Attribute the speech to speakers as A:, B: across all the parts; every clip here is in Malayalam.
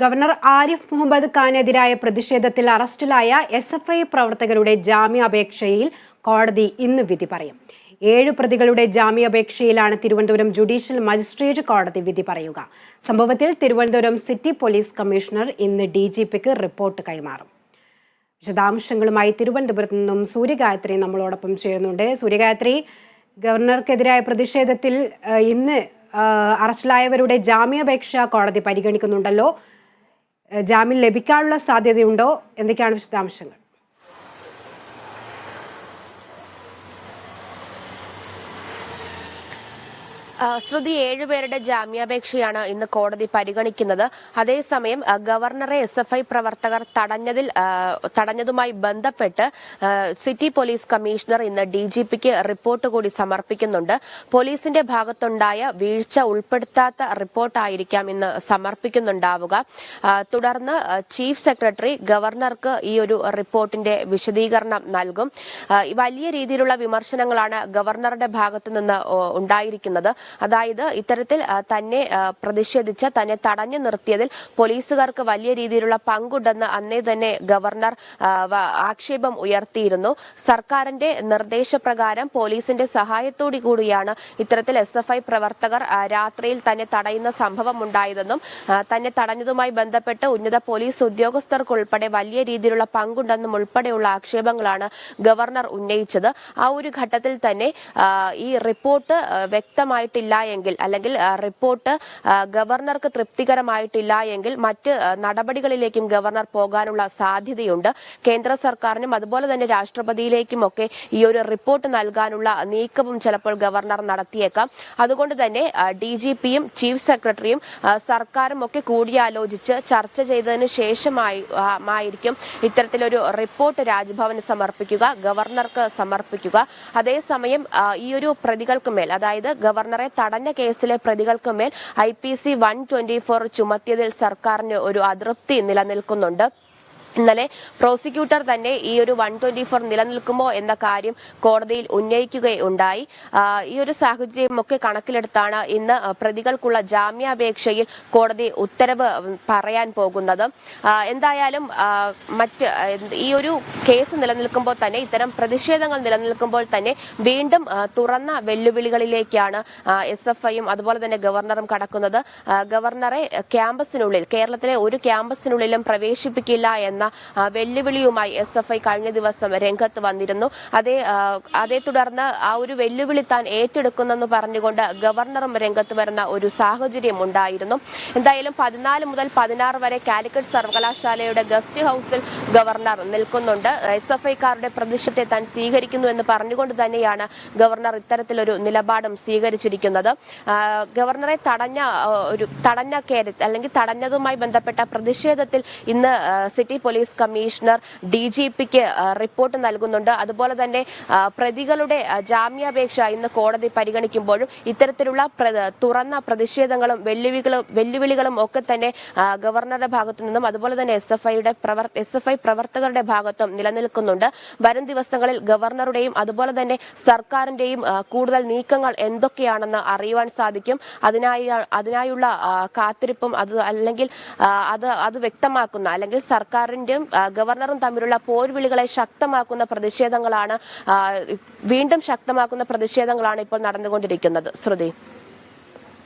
A: ഗവർണർ ആരിഫ് മുഹമ്മദ് ഖാനെതിരായ പ്രതിഷേധത്തിൽ അറസ്റ്റിലായ എസ് എഫ് ഐ പ്രവർത്തകരുടെ ജാമ്യാപേക്ഷയിൽ കോടതി ഇന്ന് വിധി പറയും. ഏഴ് പ്രതികളുടെ ജാമ്യാപേക്ഷയിലാണ് തിരുവനന്തപുരം ജുഡീഷ്യൽ മജിസ്ട്രേറ്റ് കോടതി വിധി പറയുക. സംഭവത്തിൽ തിരുവനന്തപുരം സിറ്റി പോലീസ് കമ്മീഷണർ ഇന്ന് ഡി ജി പിക്ക് റിപ്പോർട്ട് കൈമാറും. വിശദാംശങ്ങളുമായി തിരുവനന്തപുരത്ത് നിന്നും സൂര്യഗായത്രി നമ്മളോടൊപ്പം ചേരുന്നുണ്ട്. സൂര്യഗായത്രി ഗവർണർക്കെതിരായ പ്രതിഷേധത്തിൽ ഇന്ന് അറസ്റ്റിലായവരുടെ ജാമ്യാപേക്ഷ കോടതി പരിഗണിക്കുന്നുണ്ടല്ലോ. ജാമ്യം ലഭിക്കാനുള്ള സാധ്യതയുണ്ടോ? എന്തൊക്കെയാണ് വിശദാംശങ്ങൾ?
B: ശ്രുതി ഏഴുപേരുടെ ജാമ്യാപേക്ഷയാണ് ഇന്ന് കോടതി പരിഗണിക്കുന്നത്. അതേസമയം ഗവർണറെ എസ് എഫ് ഐ പ്രവർത്തകർ തടഞ്ഞതിൽ തടഞ്ഞതുമായി ബന്ധപ്പെട്ട് സിറ്റി പോലീസ് കമ്മീഷണർ ഇന്ന് ഡി ജി പിക്ക് റിപ്പോർട്ട് കൂടി സമർപ്പിക്കുന്നുണ്ട്. പോലീസിന്റെ ഭാഗത്തുണ്ടായ വീഴ്ച ഉൾപ്പെടുത്താത്ത റിപ്പോർട്ടായിരിക്കാം ഇന്ന് സമർപ്പിക്കുന്നുണ്ടാവുക. തുടർന്ന് ചീഫ് സെക്രട്ടറി ഗവർണർക്ക് ഈ ഒരു റിപ്പോർട്ടിന്റെ വിശദീകരണം നൽകും. വലിയ രീതിയിലുള്ള വിമർശനങ്ങളാണ് ഗവർണറുടെ ഭാഗത്തു നിന്ന് ഉണ്ടായിരിക്കുന്നത്. അതായത് ഇത്തരത്തിൽ തന്നെ പ്രതിഷേധിച്ച് തന്നെ തടഞ്ഞു നിർത്തിയതിൽ പോലീസുകാർക്ക് വലിയ രീതിയിലുള്ള പങ്കുണ്ടെന്ന് അന്നേ തന്നെ ഗവർണർ ആക്ഷേപം ഉയർത്തിയിരുന്നു. സർക്കാരിന്റെ നിർദ്ദേശപ്രകാരം പോലീസിന്റെ സഹായത്തോടു കൂടിയാണ് ഇത്തരത്തിൽ എസ് എഫ് ഐ പ്രവർത്തകർ രാത്രിയിൽ തന്നെ തടയുന്ന സംഭവം ഉണ്ടായതെന്നും തന്നെ തടഞ്ഞതുമായി ബന്ധപ്പെട്ട് ഉന്നത പോലീസ് ഉദ്യോഗസ്ഥർക്കുൾപ്പെടെ വലിയ രീതിയിലുള്ള പങ്കുണ്ടെന്നും ഉൾപ്പെടെയുള്ള ആക്ഷേപങ്ങളാണ് ഗവർണർ ഉന്നയിച്ചത്. ആ ഒരു ഘട്ടത്തിൽ തന്നെ ഈ റിപ്പോർട്ട് ആ, വ്യക്തമായിട്ടില്ല എങ്കിൽ അല്ലെങ്കിൽ റിപ്പോർട്ട് ഗവർണർക്ക് തൃപ്തികരമായിട്ടില്ല എങ്കിൽ മറ്റ് നടപടികളിലേക്കും ഗവർണർ പോകാനുള്ള സാധ്യതയുണ്ട്. കേന്ദ്ര സർക്കാരിനും അതുപോലെ തന്നെ രാഷ്ട്രപതിയിലേക്കും ഒക്കെ ഈ ഒരു റിപ്പോർട്ട് നൽകാനുള്ള നീക്കവും ചിലപ്പോൾ ഗവർണർ നടത്തിയേക്കാം. അതുകൊണ്ട് തന്നെ ഡി ചീഫ് സെക്രട്ടറിയും സർക്കാരും ഒക്കെ കൂടിയാലോചിച്ച് ചർച്ച ചെയ്തതിന് ശേഷമായി ആയിരിക്കും ഇത്തരത്തിലൊരു റിപ്പോർട്ട് രാജ്ഭവന് സമർപ്പിക്കുക ഗവർണർക്ക് സമർപ്പിക്കുക. അതേസമയം ഈ ഒരു പ്രതികൾക്ക് മേൽ അതായത് ഗവർണറെ തടഞ്ഞ കേസിലെ പ്രതികൾക്ക് മേൽ I P C one twenty four ചുമത്തിയതിൽ സർക്കാരിന് ഒരു അതൃപ്തി നിലനിൽക്കുന്നുണ്ട്. ഇന്നലെ പ്രോസിക്യൂട്ടർ തന്നെ ഈ ഒരു വൺ ട്വന്റി ഫോർ നിലനിൽക്കുമോ എന്ന കാര്യം കോടതിയിൽ ഉന്നയിക്കുകയുണ്ടായി. ഈ ഒരു സാഹചര്യമൊക്കെ കണക്കിലെടുത്താണ് ഇന്ന് പ്രതികൾക്കുള്ള ജാമ്യാപേക്ഷയിൽ കോടതി ഉത്തരവ് പറയാൻ പോകുന്നത്. എന്തായാലും മറ്റ് ഈ ഒരു കേസ് നിലനിൽക്കുമ്പോൾ തന്നെ ഇത്തരം പ്രതിഷേധങ്ങൾ നിലനിൽക്കുമ്പോൾ തന്നെ വീണ്ടും തുറന്ന വെല്ലുവിളികളിലേക്കാണ് എസ് എഫ് ഐയും അതുപോലെ തന്നെ ഗവർണറും കടക്കുന്നത്. ഗവർണറെ ക്യാമ്പസിനുള്ളിൽ കേരളത്തിലെ ഒരു ക്യാമ്പസിനുള്ളിലും പ്രവേശിപ്പിക്കില്ല എന്ന വെല്ലുവിളിയുമായി എസ് എഫ് ഐ കഴിഞ്ഞ ദിവസം രംഗത്ത് വന്നിരുന്നു. അതേ അതേ തുടർന്ന് ആ ഒരു വെല്ലുവിളി താൻ ഏറ്റെടുക്കുന്നെന്ന് പറഞ്ഞുകൊണ്ട് ഗവർണറും രംഗത്ത് വരുന്ന ഒരു സാഹചര്യം ഉണ്ടായിരുന്നു. എന്തായാലും പതിനാല് മുതൽ പതിനാറ് വരെ കാലിക്കറ്റ് സർവകലാശാലയുടെ ഗസ്റ്റ് ഹൗസിൽ ഗവർണർ നിൽക്കുന്നുണ്ട്. എസ് എഫ് ഐക്കാരുടെ പ്രതിഷേധത്തെ താൻ സ്വീകരിക്കുന്നു എന്ന് പറഞ്ഞുകൊണ്ട് തന്നെയാണ് ഗവർണർ ഇത്തരത്തിലൊരു നിലപാടും സ്വീകരിച്ചിരിക്കുന്നത്. ഗവർണറെ തടഞ്ഞ ഒരു തടഞ്ഞ അല്ലെങ്കിൽ തടഞ്ഞതുമായി ബന്ധപ്പെട്ട പ്രതിഷേധത്തിൽ ഇന്ന് city police commissioner D G പിക്ക് റിപ്പോർട്ട് നൽകുന്നുണ്ട്. അതുപോലെ തന്നെ പ്രതികളുടെ ജാമ്യാപേക്ഷ ഇന്ന് കോടതി പരിഗണിക്കുമ്പോഴും ഇത്തരത്തിലുള്ള തുറന്ന പ്രതിഷേധങ്ങളും വെല്ലുവിളികളും വെല്ലുവിളികളും ഒക്കെ തന്നെ ഗവർണറുടെ ഭാഗത്തു നിന്നും അതുപോലെ തന്നെ എസ് എഫ് ഐയുടെ എസ് എഫ് ഐ പ്രവർത്തകരുടെ ഭാഗത്തും നിലനിൽക്കുന്നുണ്ട്. വരും ദിവസങ്ങളിൽ ഗവർണറുടെയും അതുപോലെ തന്നെ സർക്കാരിന്റെയും കൂടുതൽ നീക്കങ്ങൾ എന്തൊക്കെയാണെന്ന് അറിയുവാൻ സാധിക്കും. അതിനായി അതിനായുള്ള കാത്തിരിപ്പും അത് അല്ലെങ്കിൽ അത് അത് വ്യക്തമാക്കുന്ന അല്ലെങ്കിൽ സർക്കാരിന്റെയും ആ, ഗവർണറും തമ്മിലുള്ള പോർവിളികളെ ശക്തമാക്കുന്ന പ്രതിഷേധങ്ങളാണ് വീണ്ടും ശക്തമാക്കുന്ന പ്രതിഷേധങ്ങളാണ് ഇപ്പോൾ നടന്നുകൊണ്ടിരിക്കുന്നത്. ശ്രുതി.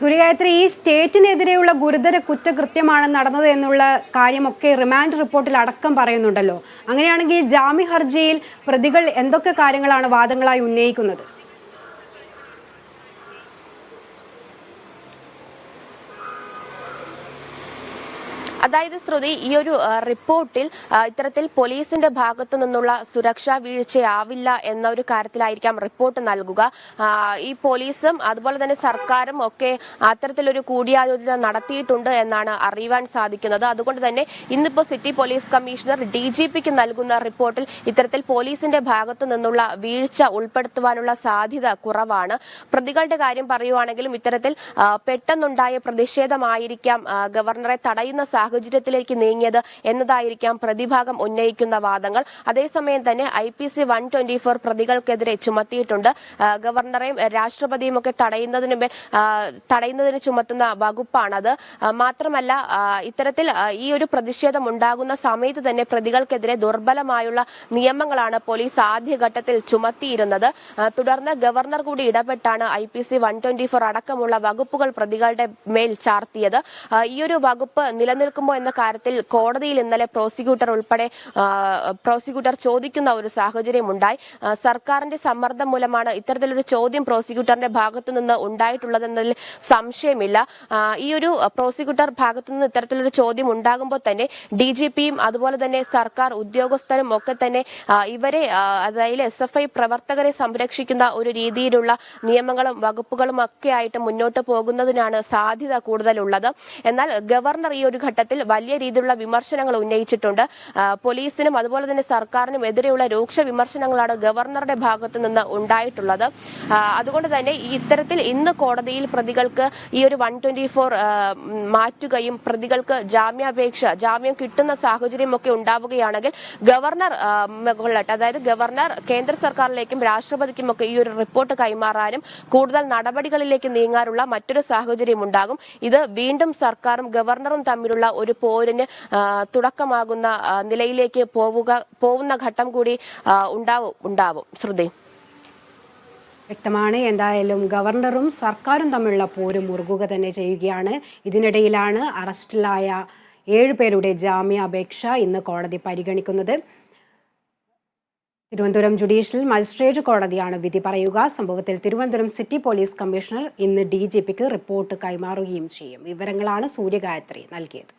A: സൂര്യഗായത്രി ഈ സ്റ്റേറ്റിനെതിരെയുള്ള ഗുരുതര കുറ്റകൃത്യമാണ് നടന്നത് എന്നുള്ള കാര്യമൊക്കെ റിമാൻഡ് റിപ്പോർട്ടിൽ അടക്കം പറയുന്നുണ്ടല്ലോ. അങ്ങനെയാണെങ്കിൽ ജാമ്യ ഹർജിയിൽ പ്രതികൾ എന്തൊക്കെ കാര്യങ്ങളാണ് വാദങ്ങളായി ഉന്നയിക്കുന്നത്?
B: അതായത് ശ്രുതി ഈ ഒരു റിപ്പോർട്ടിൽ ഇത്തരത്തിൽ പോലീസിന്റെ ഭാഗത്തു നിന്നുള്ള സുരക്ഷാ വീഴ്ചയാവില്ല എന്ന ഒരു കാര്യത്തിലായിരിക്കാം റിപ്പോർട്ട് നൽകുക. ഈ പോലീസും അതുപോലെ തന്നെ സർക്കാരും ഒക്കെ അത്തരത്തിലൊരു കൂടിയാലോചന നടത്തിയിട്ടുണ്ട് എന്നാണ് അറിയുവാൻ സാധിക്കുന്നത്. അതുകൊണ്ട് തന്നെ ഇന്നിപ്പോ city police commissioner D G പിക്ക് നൽകുന്ന റിപ്പോർട്ടിൽ ഇത്തരത്തിൽ പോലീസിന്റെ ഭാഗത്തു നിന്നുള്ള വീഴ്ച ഉൾപ്പെടുത്തുവാനുള്ള സാധ്യത കുറവാണ്. പ്രതികളുടെ കാര്യം പറയുവാണെങ്കിലും ഇത്തരത്തിൽ പെട്ടെന്നുണ്ടായ പ്രതിഷേധമായിരിക്കാം ഗവർണറെ തടയുന്ന സാഹചര്യം സാഹചര്യത്തിലേക്ക് നീങ്ങിയത് എന്നതായിരിക്കാം പ്രതിഭാഗം ഉന്നയിക്കുന്ന വാദങ്ങൾ. അതേസമയം തന്നെ I P C one twenty four പ്രതികൾക്കെതിരെ ചുമത്തിയിട്ടുണ്ട്. ഗവർണറെയും രാഷ്ട്രപതിയും ഒക്കെ തടയുന്നതിന് തടയുന്നതിന് ചുമത്തുന്ന വകുപ്പാണത്. മാത്രമല്ല ഇത്തരത്തിൽ ഈ ഒരു പ്രതിഷേധം ഉണ്ടാകുന്ന സമയത്ത് തന്നെ പ്രതികൾക്കെതിരെ ദുർബലമായുള്ള നിയമങ്ങളാണ് പോലീസ് ആദ്യഘട്ടത്തിൽ ചുമത്തിയിരുന്നത്. തുടർന്ന് ഗവർണർ കൂടി ഇടപെട്ടാണ് I P C one twenty four അടക്കമുള്ള വകുപ്പുകൾ പ്രതികളുടെ മേൽ ചാർത്തിയത്. ഈ ഒരു വകുപ്പ് നിലനിൽക്കുമോ എന്ന കാര്യത്തിൽ കോടതിയിൽ ഇന്നലെ പ്രോസിക്യൂട്ടർ ഉൾപ്പെടെ പ്രോസിക്യൂട്ടർ ചോദിക്കുന്ന ഒരു സാഹചര്യം ഉണ്ടായി. സർക്കാരിന്റെ സമ്മർദ്ദം മൂലമാണ് ഇത്തരത്തിലൊരു ചോദ്യം പ്രോസിക്യൂട്ടറിന്റെ ഭാഗത്തു നിന്ന് ഉണ്ടായിട്ടുള്ളതെന്നതിൽ സംശയമില്ല. ഈ ഒരു പ്രോസിക്യൂട്ടർ ഭാഗത്തു നിന്ന് ഇത്തരത്തിലൊരു ചോദ്യം ഉണ്ടാകുമ്പോൾ തന്നെ ഡി ജി പിയും അതുപോലെ തന്നെ സർക്കാർ ഉദ്യോഗസ്ഥരും ഒക്കെ തന്നെ ഇവരെ അതായത് എസ് എഫ് ഐ പ്രവർത്തകരെ സംരക്ഷിക്കുന്ന ഒരു രീതിയിലുള്ള നിയമങ്ങളും വകുപ്പുകളും ഒക്കെ ആയിട്ട് മുന്നോട്ട് പോകുന്നതിനാണ് സാധ്യത കൂടുതലുള്ളത്. എന്നാൽ ഗവർണർ ഈ ഒരു ഘട്ടത്തിൽ വലിയ രീതിയിലുള്ള വിമർശനങ്ങൾ ഉന്നയിച്ചിട്ടുണ്ട്. പോലീസിനും അതുപോലെ തന്നെ സർക്കാരിനും എതിരെയുള്ള രൂക്ഷ വിമർശനങ്ങളാണ് ഗവർണറുടെ ഭാഗത്തു നിന്ന് ഉണ്ടായിട്ടുള്ളത്. അതുകൊണ്ട് തന്നെ ഇത്തരത്തിൽ ഇന്ന് കോടതിയിൽ പ്രതികൾക്ക് ഈ ഒരു വൺ ട്വന്റി ഫോർ മാറ്റുകയും പ്രതികൾക്ക് ജാമ്യാപേക്ഷ ജാമ്യം കിട്ടുന്ന സാഹചര്യം ഒക്കെ ഉണ്ടാവുകയാണെങ്കിൽ ഗവർണർ കൊള്ളട്ടെ അതായത് ഗവർണർ കേന്ദ്ര സർക്കാരിലേക്കും രാഷ്ട്രപതിക്കും ഒക്കെ ഈ ഒരു റിപ്പോർട്ട് കൈമാറാനും കൂടുതൽ നടപടികളിലേക്ക് നീങ്ങാനുള്ള മറ്റൊരു സാഹചര്യം ഉണ്ടാകും. ഇത് വീണ്ടും സർക്കാരും ഗവർണറും തമ്മിലുള്ള ഒരു പോരിന് തുടക്കമാകുന്ന നിലയിലേക്ക് പോവുക പോകുന്ന ഘട്ടം കൂടി ഉണ്ടാവും ഉണ്ടാവും. ശ്രുതി.
A: വ്യക്തമാണ്. എന്തായാലും ഗവർണറും സർക്കാരും തമ്മിലുള്ള പോരും മുറുകുക തന്നെ ചെയ്യുകയാണ്. ഇതിനിടയിലാണ് അറസ്റ്റിലായ ഏഴുപേരുടെ ജാമ്യാപേക്ഷ ഇന്ന് കോടതി പരിഗണിക്കുന്നത്. തിരുവനന്തപുരം ജുഡീഷ്യൽ മജിസ്ട്രേറ്റ് കോടതിയാണ് വിധി പറയുക. സംഭവത്തിൽ തിരുവനന്തപുരം സിറ്റി പോലീസ് കമ്മീഷണർ ഇന്ന് ഡി റിപ്പോർട്ട് കൈമാറുകയും ചെയ്യും. വിവരങ്ങളാണ് സൂര്യഗായത്രി നൽകിയത്.